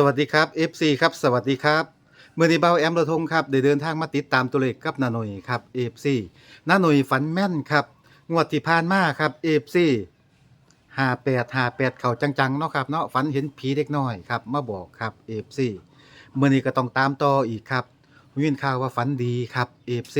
สวัสดีครับ FC ครับสวัสดีครับเมื่อนี้เบ้าแอมระทงครับได้เดินทางมาติดตามตัวเลขกับนาหน่ยครับ FC นาหน่ยฝันแม่นครับงวดที่ผ่านมาครับ FC 58 58เข้าจังๆเนาะครับเนาะฝันเห็นผีเด็กน้อยครับมาบอกครับ FC เมื่อนี้ก็ต้องตามต่ออีกครับวินข่าวว่าฝันดีครับ FC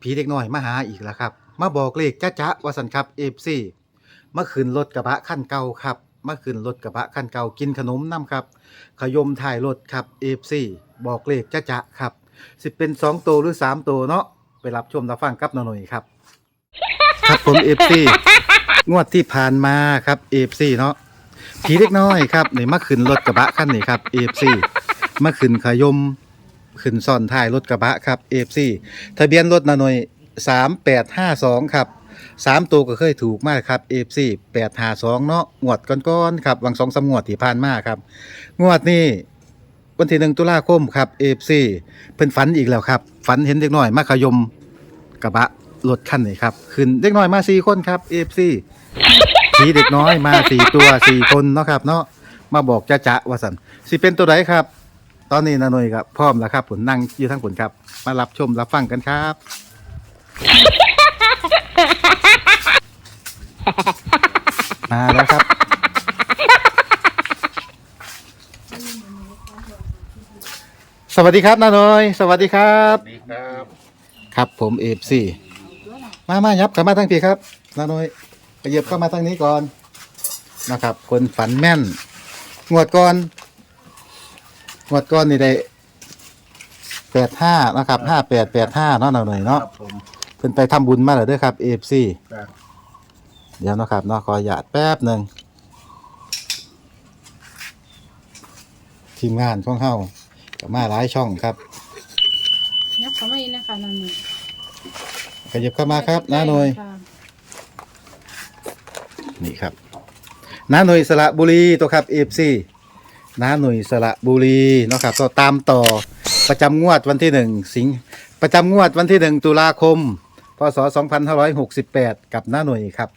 ผีเด็กน้อยมาหาอีกแล้วครับ มาบอกเลขจ้าจ๊ะว่าสันครับ FC มาขึ้นรถกระบะคันเก่าครับ มาขึ้นรถกระบะคันเก่ากินขนมน้ำครับขยมถ่ายรถครับ FC บอกเลขจ้าจ๊ะครับ สิเป็น2ตัวหรือ3ตัวเนาะไปรับชมรับฟังกับนาหน่อยครับ ครับผม FC งวดที่ผ่านมาครับ FC เนาะผีเล็กน้อยครับนี่มาขึ้นรถกระบะคันนี้ครับ FC มาขึ้นขยมขึ้นซ่อนท้ายรถกระบะครับ FC ทะเบียนรถนาหน่อย3852ครับ สามตัวก็เคยถูกมากครับ FC 852เนาะงวดก้อนๆครับวังสองสามงวดที่ผ่านมาครับ งวดนี้วันที่หนึ่งตุลาคมครับ FC เพิ่นฝันอีกแล้วครับ ฝันเห็นเด็กน้อยมาขยมกระบะรถคันนี้ครับขึ้นเด็กน้อยมาสี่คนครับ FC ผีเด็กน้อยมาสี่ตัวสี่คนเนาะครับ เนาะมาบอกจะจะว่าสันสิเป็นตัวไหนครับ ตอนนี้นาหน่ยครับพร้อมแล้วครับผมนั่งอยู่ทั้งผลครับ มารับชมรับฟังกันครับ มาแล้วครับ สวัสดีครับนาหน่อย สวัสดีครับ ดีครับครับผมเอฟซีมามายับเข้ามาทั้งทีครับนาหน่อยขยับเข้ามาทางนี้ก่อนนะครับ คนฝันแม่นงวดก่อนงวดก่อนนี่ได้แปดห้านะครับห้าแปดแปดห้าเนาะนาหน่อยคเนาะ รับผม เพิ่นไปทำบุญมาแล้วเด้วยครับเอฟซีครับเดี๋ยวนะครับเนาะขอหยาดแป๊บหนึ่งทีมงานของเฮากับมาหลายช่องครับยับเข้ามาอีกนะคะนั่นนี่ขยับเข้ามาครับน้าหน่วยค่ะนี่ครับน้าหน่วยสระบุรีตัวครับเอฟซีน้าหน่วยสระบุรีเนาะครับก็ตามต่อประจำงวดวันที่หนึ่งสิงประจำงวดวันที่หนึ่งตุลาคมพ ศ 2568 กับน้าหน่วยครับ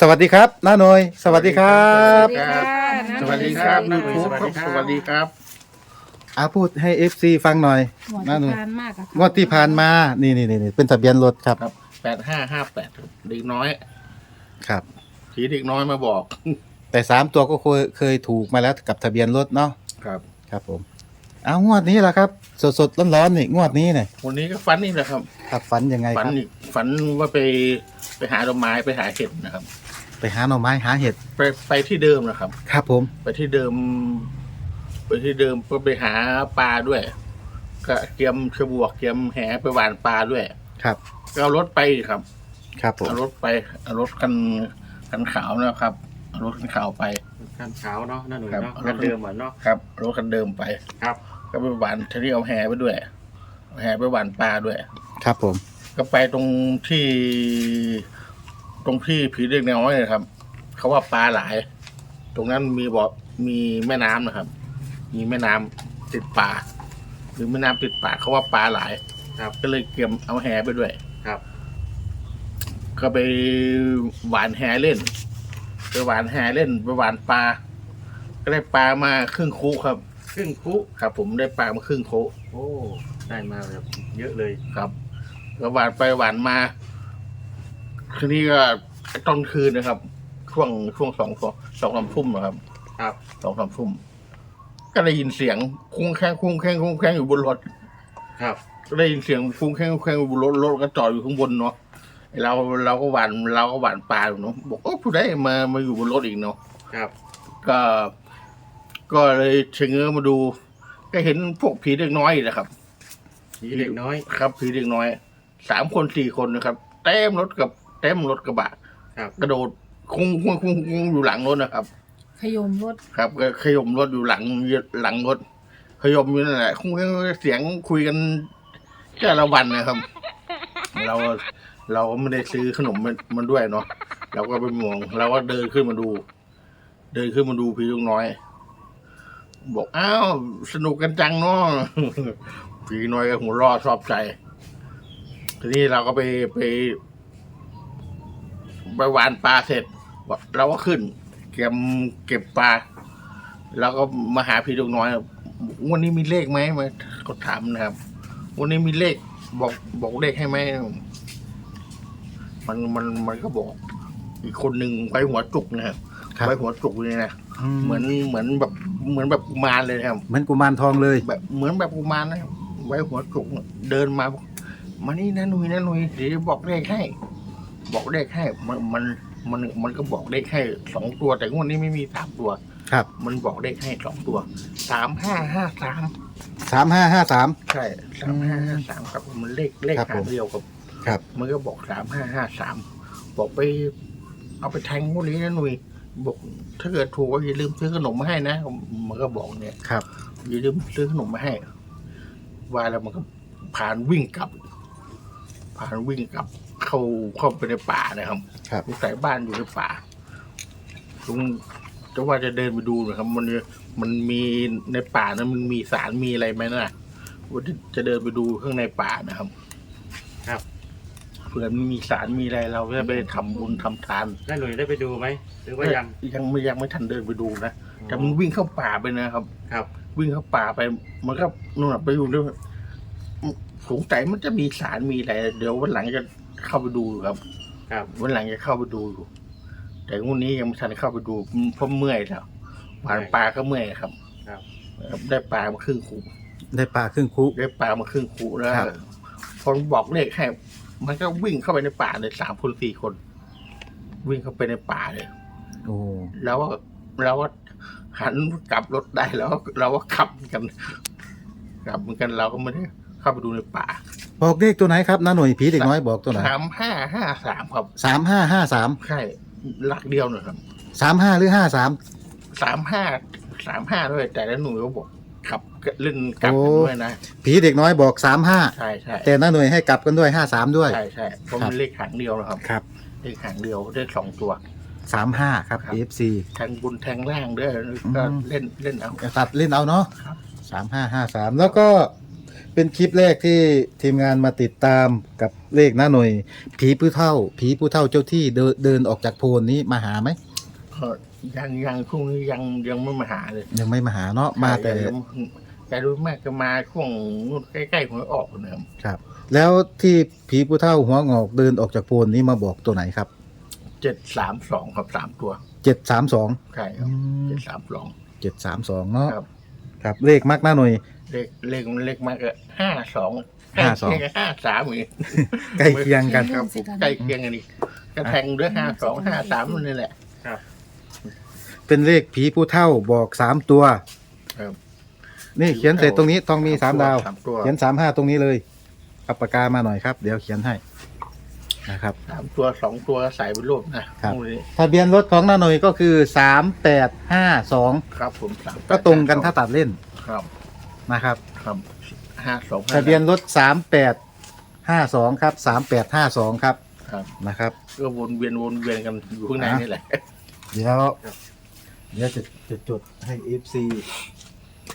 สวัสดีครับน้าหน่วย สวัสดีครับสวัสดีค่ะสวัสดีครับน้ายูหน่ทูวยบครับสวัสดีครับ อาพูดให้ FC ฟังหน่อยหมวดน้าหน่วยที่ผ่านมากอะงวดที่ผ่านมานี่นี่นี่เป็นทะเบียนรถครับครับแปดห้าห้าแปดเด็กน้อยครับ ผีเด็กน้อยมาบอกแต่สามตัวก็เคยเคยถูกมาแล้วกับทะเบียนรถเนาะครับ ครับผม เอางวดนี้แหละครับ สดสดร้อนร้อนๆนี่งวดนี้เนี่ยวันนี้ก็ฝันนี่แหละครับครับฝันยังไงฝันครับ อีกฝันว่าไปไปหาดอกไม้ไปหาเห็ดนะครับ ไปหาหน่อไม้หาเห็ดไปไปที่เดิมนะครับ ครับผมไปที่เดิม ไปที่เดิมก็ไปหาปลาด้วย ก็เตรียมฉบวกเตรียมแหไปหวานปลาด้วยครับก็เอารถไปครับ ครับผมเอารถไปเอารถคันคันขาวนะครับเอารถคันขาวไป ขั้นเช้าเนาะนั่นหนูครับ เนาะกันเดิมเหมือนเนาะครับรถคันเดิมไป ครับ ก็ไปหวานทีนี้เอาแหไปด้วยเอาแหไปหวานปลาด้วย ครับผม ก็ไปตรงที่ ตรงที่ผีเด็กน้อยนะครับ เขาว่าปลาหลาย ตรงนั้นมีบ่อมีแม่น้ำนะครับ มีแม่น้ำติดป่า หรือแม่น้ำติดป่าเขาว่าปลาหลายครับ ก็เลยเกี่ยมเอาแหไปด้วย ครับ ก็ไปหวานแหเล่นไปหวานแหเล่นไปหวานปลา ก็ได้ปลามาครึ่งคุครับ ครึ่งคุครับ ผมได้ปลามาครึ่งคุโอ้ ได้มาแบบเยอะเลย ครับก็หวานไปหวานมาทีนี้ก็ตอนคืนนะครับ ช่วงช่วงสองสองสองสามทุ่มนะครับครับ สองสามทุ่มก็ได้ยินเสียงคุ้งแข้งคุ้งแข้งคุ้งแข้งอยู่บนรถครับ ก็ได้ยินเสียงคุ้งแข้งคุ้งแข้งอยู่บนรถรถก็จอดอยู่ข้างบนเนาะไอ้เราเราก็หวานเราก็หวานปลาอยู่เนาะบอกโอ้ผู้ใดมามาอยู่บนรถอีกเนาะครับ ก็ ก็เลยเชงเง้อมาดู ก็เห็นพวกผีเด็กน้อยแหละครับ ผีเด็กน้อย ครับ ผีเด็กน้อยสามคนสี่คนนะครับเต็มรถกับเต็มรถกระบะครับ กระโดดคุ้งคุ้งคุ้งคุ้งอยู่หลังรถนะครับ ขยมรถครับก็ขยมรถอยู่หลังหลังรถขยมอยู่นั่นแหละคุ้งคุ้งเสียงคุยกันแค่ละวันนะครับ เราเราก็ไม่ได้ซื้อขนมมันมันด้วยเนาะเราก็ไปมองเราก็เดินขึ้นมาดู เดินขึ้นมาดูผีลูกน้อย บอกอ้าวสนุกกันจังเนาะผีน้อยก็หัวรอชอบใจ ทีนี้เราก็ไปไปไปหวานปลาเสร็จเราก็ขึ้น เก็บเก็บปลาแล้วก็มาหาพี่ลูกน้อยวันนี้มีเลขไหมมาก็ถามนะครับ วันนี้มีเลขบอกบอกเลขให้ไหมมันมันมันก็บอก อีกคนหนึ่งไว้หัวจุกนะครับ ครับ ไว้หัวจุกเลยนะอืเหมือนเหมือนแบบเหมือนแบบกุมารเลยนะครับ เหมือนกุมารทองเลย แบบเหมือนแบบกุมารนะครับไว้หัวจุกเดินมาบอกมานี่นะหนุยนะหนุยเดี๋ยวจะบอกเลขให้ บอกเลขให้มันมันมันมันก็บอกเลขให้สองตัวแต่งวดนี้ไม่มีสามตัว ครับ มันบอกเลขให้สองตัวสามห้าห้าสามสามห้าห้าสาม ใช่สามห้าห้าสามครับมันเลขเลขครับหาผงมเดียวกับครับ มันก็บอกสามห้าห้าสามบอกไป เอาไปแทงพวกนี้นะหนุย บอกถ้าเกิดถูกก็อย่าลืมซื้อขนมมาให้นะมันก็บอกเนี่ยครับอย่าลืมซื้อขนมมาให้ว่าแล้วมันก็ผ่านวิ่งกลับ ผ่านวิ่งกลับ เข้าเข้าไปในป่านะครับครับลูกสายบ้านอยู่ในป่าลุงจะว่าจะเดินไปดูนะครับ มันมันมีในป่านั้นมันมีสารมีอะไรไหมนะว่าจะเดินไปดูข้างในป่านะครับ ครับเผื่อมันมีสารมีอะไรเราจะไปทำบุญทำทานได้หน่วยได้ไปดูไหมหรือว่ายังยังไม่ยังไม่ทันเดินไปดูนะแต่มันวิ่งเข้าป่าไปนะครับ ครับ วิ่งเข้าป่าไป มันก็นู่นนะไปอยู่ด้วยสงสัยมันจะมีสารมีอะไรเดี๋ยววันหลังจะเข้าไปดูครับ ครับ วันหลังจะเข้าไปดูอยู่แต่วันนี้ยังไม่ทันเข้าไปดูเพราะเมื่อยแล้วผ่านปลาก็เมื่อยครับ ครับ ได้ปลามาครึ่งคูได้ปลาครึ่งคุ ได้ปลามาครึ่งคูแล้วครับพอบอกเลขให้ มันก็วิ่งเข้าไปในป่าเลยสามคนสี่คน วิ่งเข้าไปในป่าเลยโอ้แล้วก็เราก็หันกลับรถได้แล้วเราก็ขับเหมือนกันกลับเหมือนกันเราก็ไม่ได้เข้าไปดูในป่า บอกเลขตัวไหนครับน้าหน่วยผีเด็กน้อยบอกตัวไหนสามห้าห้าสามครับสามห้าห้าสามใช่หลักเดียวหน่อยครับสามห้าหรือห้าสามสามห้าสามห้าด้วยแต่ละหนูก็บอกขับ เล่นกลับกันด้วยนะ ผีเด็กน้อยบอกสามห้าใช่ใช่แต่น้าหน่วยให้กลับกันด้วยห้าสามด้วย ใช่ใช่เพราะมันเลขหางเดียวนะครับครับเลขหางเดียวเลขสองตัวสามห้าครับครับ FC แทงบุญแทงล่างด้วยก็อืมเล่นเล่นเอาตัดเล่นเอาเนาะครับสามห้าห้าสามแล้วก็เป็นคลิปแรกที่ทีมงานมาติดตามกับเลขหน้าหน่วย ผีผู้เท่า ผีผู้เท่าเจ้าที่เดินเดินออกจากโพนนี้มาหาไหมก็ยังยังช่วงนี้ยังยังไม่มาหาเลย ยังไม่มาหาเนาะมาแต่ แต่รู้มากก็มาช่วงนู่นใกล้ๆหวยออกนะครับครับ แล้วที่ผีผู้เท่าหัวงอกเดินออกจากโพนนี้มาบอกตัวไหนครับเจ็ดสามสองครับสามตัวเจ็ดสามสองใช่ครับเจ็ดสามสองเจ็ดสามสองเนาะครับ ครับเลขมักหน้าหน่วยเลขเลขมันเลขมากก็ห้าสองห้าสองห้าสามอีกใกล้เคียงกันครับใกล้เคียงกันอีกก็แทงด้วยห้าสองห้าสามนี่แหละเป็นเลขผีผู้เท่าบอกสามตัวครับ นี่เขียนเสร็จตรงนี้ต้องมีสามดาวสามตัวเขียนสามห้าตรงนี้เลยเอาปากกามาหน่อยครับ เดี๋ยวเขียนให้นะครับ สามตัวสองตัวใส่เป็นรูปนะครับ พวกนี้ทะเบียนรถของน้าหน่ยก็คือสามแปดห้าสองครับผมสามก็ตรงกันถ้าตัดเล่นครับนะครับครับห้าสองทะเบียนรถสามแปดห้าสองครับสามแปดห้าสองครับครับนะครับ ก็วนเวียนวนเวียนกันอยู่ข้างในนี่แหละ เดี๋ยว เดี๋ยวจะจะจดให้เอฟซี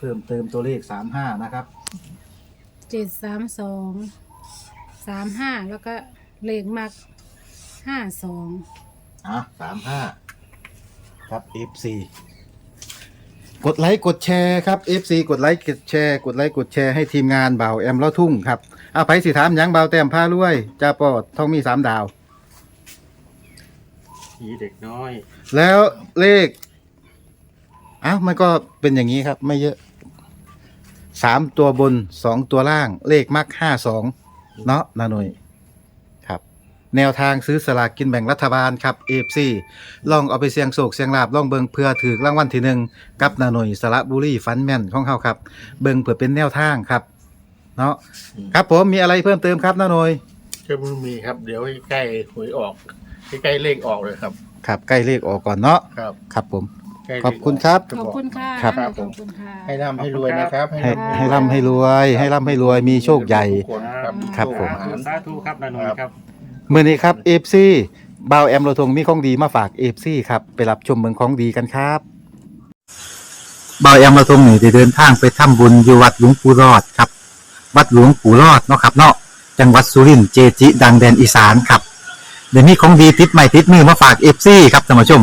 เพิ่มเติมตัวเลขสามห้านะครับ เจ็ดสามสองสามห้าแล้วก็เลขมักห้าสองอะสามห้าครับ FC กดไลค์กดแชร์ครับ FC กดไลค์กดแชร์ กดไลค์กดแชร์ให้ทีมงานเบาแอมเล่าทุ่งครับเอาไปสิถามหยังเบาแต้มผ้ารวยจ้าปอดท่องมีสามดาว ผีเด็กน้อย แล้วเลขเอ้ามันก็เป็นอย่างนี้ครับ ไม่เยอะ สามตัวบนสองตัวล่างเลขมักห้าสองเนาะนาหน่ยครับ แนวทางซื้อสลากกินแบ่งรัฐบาลครับเอฟซีลองเอาไปเสี่ยงโศกเสี่ยงลาบลองเบิงเพื่อถือรางวัลที่หนึ่งกับนาหน่ยสระบุรีฟันแม่นของเขาครับ เบิงเพื่อเป็นแนวทางครับ เนาะครับผมมีอะไรเพิ่มเติมครับนาหน่ยก็ไม่มีครับ เดี๋ยวใกล้ๆหวยออกใกล้ๆเลขออกเลยครับ ครับใกล้เลขออกก่อนเนาะครับ ครับผมใกล้เล ขขอบคุณครับจะขอบคุณค่ะครับ ขอบคุณค่ะให้ร่ำให้รวยนะครับให้ให้ร่ำให้รวย ให้ร่ำให้รวยมีโชคใหญ่ทุกคนครับครับผมโชสาธุหารสาธุครับนาหน่อยครับ เมื่อนี้ครับเอฟซีบ่าวแอมโรทงมีของดีมาฝากเอฟซีครับไปรับชมเมืองของดีกันครับบ่าวแอมโรทงนี่ได้เดินทางไปทำบุญอยู่วัดหลวงปู่รอดครับ วัดหลวงปู่รอดเนาะครับเนาะจังหวัดสุรินทร์เจจิ ดังแดนอีสานครับเดี๋ยวนี้ของดีติดใหม่ติดมือมาฝากเอฟซีครับท่านผู้ชม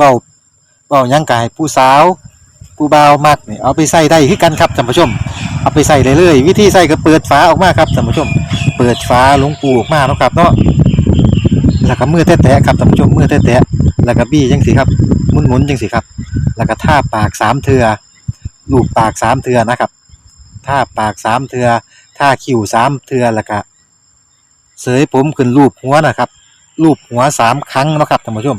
เบาเบาหยังกายผู้สาวผู้บ่าวมักนี่เอาไปใส่ได้คือกันครับท่านผู้ชม เอาไปใส่เลยเลยวิธีใส่ก็เปิดฝาออกมาครับท่านผู้ชม เปิดฝาหลวงปูออกมาเนาะครับเนาะแล้วก็มือแตะๆครับท่านผู้ชมมือแตะๆแล้วก็บี้จังสิครับหมุนๆจังสิครับ แล้วก็ท่าปากสามเทือลูบปากสามเทือนะครับท่าปากสามเทือท่าคิ้วสามเทือแล้วก็เสยผมขึ้นรูปหัวนะครับรูปหัวสามครั้งนะครับท่านผู้ชม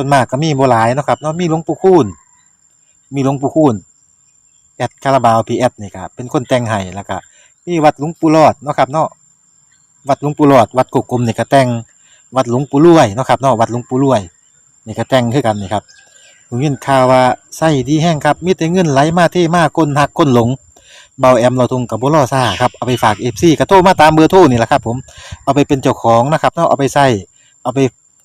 ส่วนมากก็มีโบหลายเนาะครับเนาะมีหลวงปู่คูณมีหลวงปู่คูณแอดคาราบาวพีแอดนี่ครับเป็นคนแต่งให้แล้วก็มีวัดหลวงปู่รอดเนาะครับเนาะวัดหลวงปู่รอด วัดกกกลมนี่ก็แต่งวัดหลวงปู่รวยเนาะครับเนาะวัดหลวงปู่รวยนี่ก็แต่งคือกันนี่ครับผมยินข่าวว่าไส้ดีแห้งครับมีแต่เงินไหลมาเทมากคนหักคนหลงเบาแอมเราทุงกับบุรอซ่าครับเอาไปฝากเอฟซีกระโทรมาตามเบอร์โทรนี่แหละครับผมเอาไปเป็นเจ้าของนะครับเนาะเอาไปใส่เอาไป